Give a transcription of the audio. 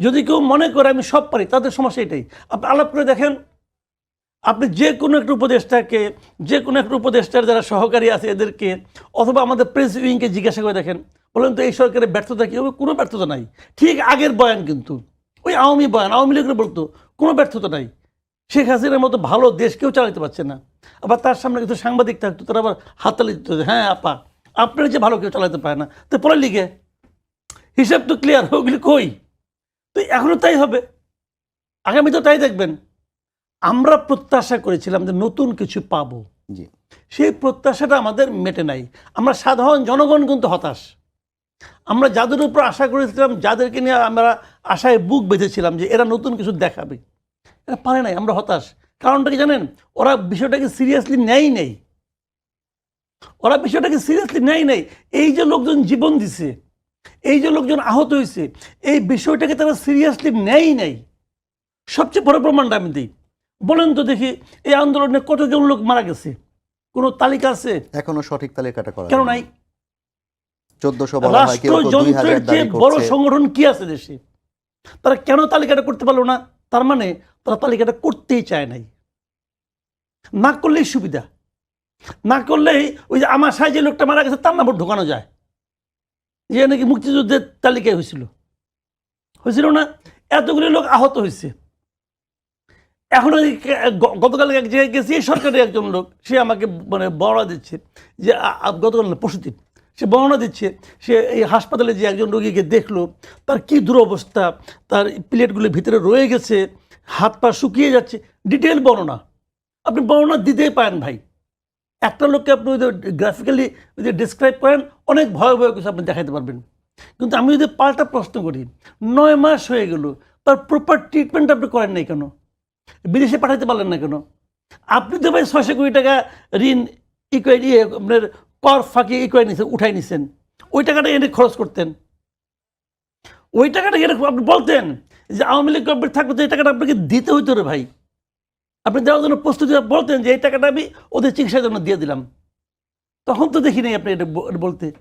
যদি কেউ মনে করে আমি সব পারি, তাদের সমস্যা এটাই। আপনি আলাপ করে দেখেন, আপনি যে কোনো একটা উপদেষ্টাকে যে কোনো একটা উপদেষ্টার যারা সহকারী আছে এদেরকে, অথবা আমাদের প্রেস উইংকে জিজ্ঞাসা করে দেখেন, বলেন তো এই সরকারের ব্যর্থতা কী? হবে কোনো ব্যর্থতা নাই। ঠিক আগের বয়ান কিন্তু, ওই আওয়ামী বয়ান, আওয়ামী লীগের বলতো কোনো ব্যর্থতা নাই। শেখ হাসিনার মতো ভালো দেশ কেউ চালাতে পারছে না। আবার তার সামনে কিছু সাংবাদিক থাকতো, তারা আবার হাততালি দিত হ্যাঁ আপা, আপনার যে ভালো কেউ চালাতে পারে না। তো পরে লিগে, হিসাব তো ক্লিয়ার ওগুলি কই? তো এখনও তাই হবে। আগামী তো তাই দেখবেন। আমরা প্রত্যাশা করেছিলাম যে নতুন কিছু পাবো। জি। সেই প্রত্যাশাটা আমাদের মেটে নাই। আমরা সাধারণ জনগণ কিন্তু হতাশ। আমরা যাদের উপর আশা করেছিলাম যাদেরকে নিয়ে আমরা আশায় বুক বেঁধেছিলাম যে এরা নতুন কিছু দেখাবে এরা পারে নাই আমরা হতাশ। কারণটা কি জানেন? ওরা বিষয়টাকে সিরিয়াসলি নেয় নেই। ওরা বিষয়টাকে সিরিয়াসলি নেয় নেই। এই যে লোকজন জীবন দিছে এই যে লোকজন আহত হয়েছে এই বিষয়টাকে তারা সিরিয়াসলি নেয় নাই। সবচেয়ে বড় প্রমাণটা আমি দিই। বলেন তো দেখি এই আন্দোলনে কতজন লোক মারা গেছে? কোনো তালিকা আছে? এখনও সঠিক তালিকাটা করা কেন নাই? চোদ্দশো রাষ্ট্রযন্ত্রের যে বড় সংগঠন কি আছে দেশে? তারা কেন তালিকাটা করতে পারল না? তার মানে তারা তালিকাটা করতেই চায় নাই। না করলেই সুবিধা। না করলেই ওই যে আমার সাই যে লোকটা মারা গেছে তার নাম ঢোকানো যায়। যে নাকি মুক্তিযুদ্ধের তালিকায় হয়েছিল। হয়েছিল না? এতগুলি লোক আহত হয়েছে। এখন গতকাল এক জায়গায় গেছি সরকারের একজন লোক, সে আমাকে মানে বর্ণনা দিচ্ছে যে গতকাল না পরশুদিন সে বর্ণনা দিচ্ছে সে এই হাসপাতালে যে একজন রোগীকে দেখল, তার কি দুরবস্থা, তার প্লেটগুলো ভিতরে রয়ে গেছে, হাত পা শুকিয়ে যাচ্ছে ডিটেল বর্ণনা। আপনি বর্ণনা দিতেই পারেন ভাই। একটা লোককে আপনি ওই গ্রাফিক্যালি ওই যে ডিসক্রাইব করেন, অনেক ভয় ভয় কিছু আপনি দেখাতে পারবেন। কিন্তু আমি যদি পাল্টা প্রশ্ন করি, নয় মাস হয়ে গেল, তার প্রপার ট্রিটমেন্ট আপনি করেন নাই কেন? বিদেশে পাঠাতে পারলেন না কেন? আপনি তো ভাই ছয়শো কোটি টাকা ঋণ ইকুয়াই আপনার কর ফাঁকি ইকুয়াই নিছেন, উঠাই নিছেন। ওই টাকাটা এনে খরচ করতেন। ওই টাকাটা এনে আপনি বলতেন যে আওয়ামী লীগ গভর্নমেন্ট থাকলে তো এই টাকাটা আপনাকে দিতে হইতো রে ভাই। আপনি দেওয়ার জন্য প্রস্তুতি বলতেন যে, এই টাকাটা আমি ওদের চিকিৎসার জন্য দিয়ে দিলাম। তখন তো দেখিনি আপনি এটা বলতে।